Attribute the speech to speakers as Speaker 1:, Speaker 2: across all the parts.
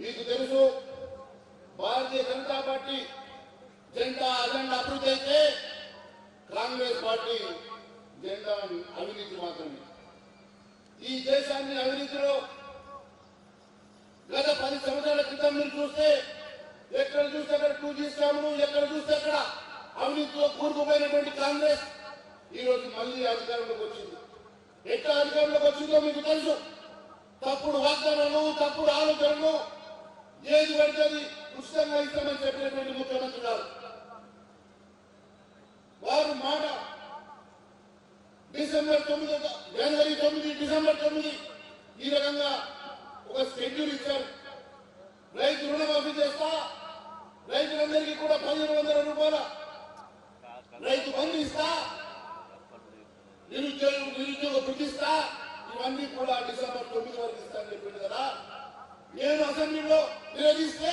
Speaker 1: మీకు తెలుసు భారతీయ జనతా పార్టీ జెండా అజెండా అభివృద్ధి అయితే కాంగ్రెస్ పార్టీ జెండా అవినీతి మాత్రమే. ఈ దేశాన్ని అవినీతిలో గత పది సంవత్సరాల క్రితం మీరు చూస్తే ఎక్కడ చూస్తే అక్కడ టూ జీ స్కాములు ఎక్కడ చూస్తే అక్కడ అవినీతిలో కూరుకుపోయినటువంటి కాంగ్రెస్ ఈ రోజు మళ్ళీ అధికారంలోకి వచ్చింది. ఎట్లా అధికారంలోకి వచ్చిందో మీకు తెలుసు. తప్పుడు వాగ్దానాలు తప్పుడు ఆలోచనలు ఏది పడితే ఉచితంగా ఇస్తామని చెప్పినటువంటి ముఖ్యమంత్రి గారు. వారు మాట డిసెంబర్ తొమ్మిది జనవరి తొమ్మిది డిసెంబర్ తొమ్మిది ఈ రకంగా ఒక షెడ్యూల్ ఇచ్చారు. రైతు రుణమాఫీ చేస్తా రైతులందరికీ కూడా పదిహేను వందల రూపాయల రైతు బంధు ఇస్తా నిరుద్యోగ నిరుద్యోగ వృద్ధిస్తా ఇవన్నీ కూడా డిసెంబర్ తొమ్మిది వరకు ఇస్తానని చెప్పింది కదా నేను అసెంబ్లీలో నిలదీస్తే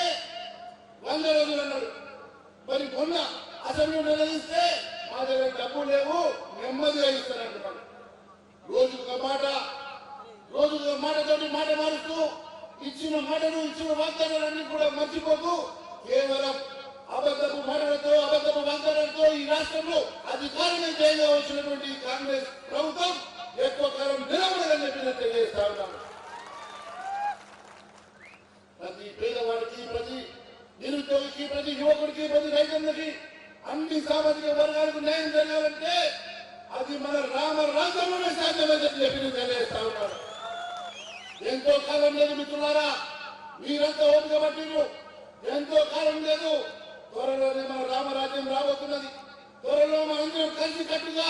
Speaker 1: వంద రోజులు అన్నాడు మరి మొన్న అసెంబ్లీలో నిలదీస్తే మా దగ్గర డబ్బు లేవు నెమ్మదిగా ఇస్తానంటున్నాడు రోజుకు ఒక మాట రోజుకు ఒక మాటతోటి మాట మారుస్తూ ఇచ్చిన మాటలు ఇచ్చిన వాగ్దానాలన్నీ కూడా మర్చిపోతూ కేవలం అబద్ధపు మాటలతో అబద్ధపు వాగ్దానాలతో ఈ రాష్ట్రంలో అధికారంలో చేయవలసినటువంటి ఈ కాంగ్రెస్ ప్రభుత్వం ఎక్కువ కాలం నిలబడదని చెప్పి నేను తెలియజేస్తా ఉన్నాను ప్రతి పేదవాడికి ప్రతి నిరుద్యోగికి ప్రతి రైతులకి అన్ని సామాజిక వర్గాలకు న్యాయం జరగాలంటే అది మన రామ రాజ్యంలోనే సాధ్యమని చెప్పి తెలియజేస్తా ఉన్నాను. ఎంతో కాలం లేదు మిత్రులారా మీరంతా ఓపిక పట్టిరు ఎంతో కాలం లేదు. త్వరలోనే మన రామరాజ్యం రాబోతున్నది. త్వరలో మనందరం కలిసి కట్టుగా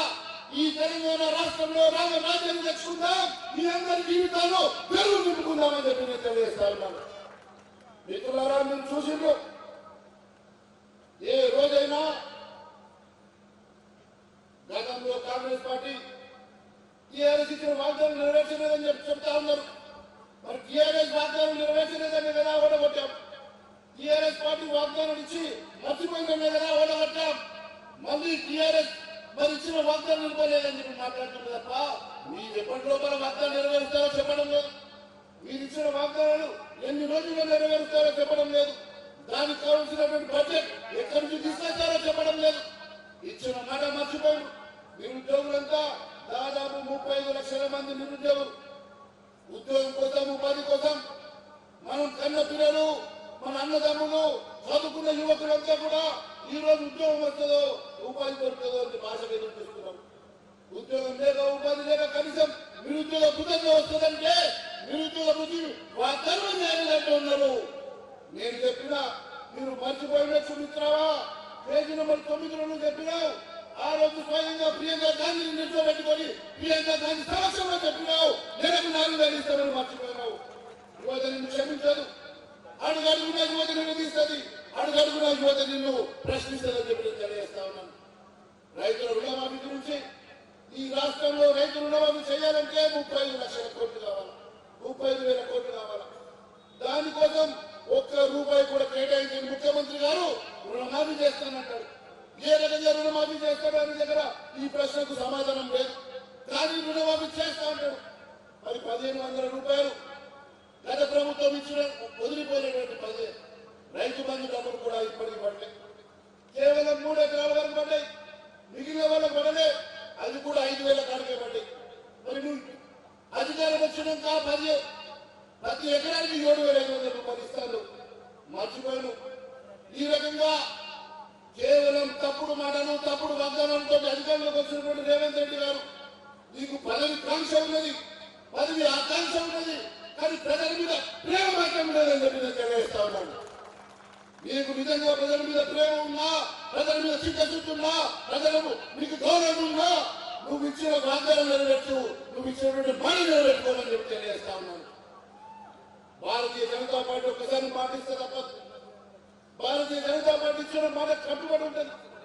Speaker 1: ఈ తెలంగాణ రాష్ట్రంలో రామరాజ్యం తెచ్చుకుందాం. మీ అందరి జీవితాల్లో పేరు నింపుకుందామని చెప్పి నేను తెలియజేస్తా ఉన్నాను. మిత్రులారా మేము చూసిండ్రు. ఏ రోజైనా గతంలో కాంగ్రెస్ పార్టీ టీఆర్ఎస్ ఇచ్చిన వాగ్దానం నెరవేర్చలేదని చెప్పి చెప్తా ఉన్నారు. మరి టీఆర్ఎస్ వాగ్దానం నెరవేర్చలేదని కదా ఓడగొట్టాం. టీఆర్ఎస్ పార్టీ వాగ్దానం ఇచ్చి మర్చిపోయిందనే కదా ఓడగొట్టాం. మళ్ళీ టీఆర్ఎస్ మరి ఇచ్చిన వాగ్దానం నిలబడలేదని చెప్పి మాట్లాడుతుంది తప్ప మీ ఎప్పటి లోపల వాగ్దానం లేదు ఇచ్చిన మాట మర్చిపోయారు నిరుద్యోగులంతా దాదాపు ముప్పై ఐదు లక్షల మంది నిరుద్యోగులు. ఉద్యోగం కోసం ఉపాధి కోసం మనం కన్న పిల్లలు మన అన్నదమ్ములు చదువుకున్న యువకులంతా కూడా ఈ రోజు ఉద్యోగం వస్తుందో ఉపాధి దొరుకుతుందో అని భాష మీద చూస్తున్నాం. ఉద్యోగం లేక ఉపాధి లేక కనీసం నిరుద్యోగ బుద్ధంగా వస్తుందంటే నిరుద్యోగ బుద్ధి వాగ్దానం చేయలేదంటూ ఉన్నారు. నేను చెప్పిన మీరు మర్చిపోయినట్టు మిత్రావా పేజీ నెంబర్ తొమ్మిదిలో నువ్వు చెప్పినావు. ఆ రోజు స్వయంగా ప్రియాంక గాంధీని నిల్చోబెట్టుకొని ప్రియాంక గాంధీ సమక్షంలో చెప్పినావు. నెలకు నాలుగు వేలు ఇస్తామని మర్చిపోయినావు. యువత నిన్ను క్షమించదు. అడుగడుగున యువత నిన్ను తీస్తుంది. అడుగడుగున యువత నిన్ను ప్రశ్నిస్తుందని చెప్పి నేను తెలియజేస్తా ఉన్నాను. రైతుల రుణమాఫీ గురించి ఈ రాష్ట్రంలో రైతు రుణమాఫీ చేయాలంటే ముప్పై ఐదు లక్షల కోట్లు కావాలి. ముప్పై ఐదు వేల కోట్లు కావాలి. దానికోసం ఒక్క రూపాయి కూడా కేటాయించిన ముఖ్యమంత్రి గారు రుణమాఫీ చేస్తానంటాడు ఏ రకంగా రుణమాఫీ చేస్తాడు అనే దగ్గర ఈ ప్రశ్నకు సమాధానం లేదు. కానీ రుణమాఫీ చేస్తా అంటాడు మరి పదిహేను వందల రూపాయలు గత ప్రభుత్వం ఇచ్చిన వదిలిపోయినటువంటి పదే రైతు బంధు డబ్బులు కూడా ఇప్పటికి పడలేదు కేవలం మూడు ఎకరాల వరకు పడ్డాయి. మిగిలిన వాళ్ళకు పడలే. అది కూడా ఐదు వేల కాడికే పడ్డాయి. మరి నువ్వు అధికారం వచ్చినాక పది ప్రతి ఎకరానికి ఏడు వేల ఐదు వందల రూపాయలు ఇస్తాను. మర్చిపోయాను. ఈ రకంగా కేవలం తప్పుడు మాటను తప్పుడు వాగ్దానాలతో అధికారంలోకి వచ్చినటువంటి రేవంత్ రెడ్డి గారు నీకు పదవి కాంక్ష ఉన్నది పదవి ఆకాంక్ష ఉన్నది కానీ ప్రజల మీద ప్రేమ మాత్రం లేదని చెప్పి నేను తెలియజేస్తా ఉన్నాను. నీకు నిజంగా ప్రజల మీద ప్రేమ ఉన్నా ప్రజల మీద చిత్తశుద్ధి ప్రజలకు నీకు గౌరవం ఉన్నా నువ్వు ఇచ్చిన వాగ్దానం నెరవేర్చు నువ్వు ఇచ్చినటువంటి పని నెరవేర్చుకోమని చెప్పి తెలియజేస్తా ఉన్నాను. భారతీయ జనతా పార్టీ ఒకసారి పాటిస్తే తప్ప భారతీయ జనతా పార్టీ ఇచ్చిన మాట కట్టుబడి ఉంటుంది.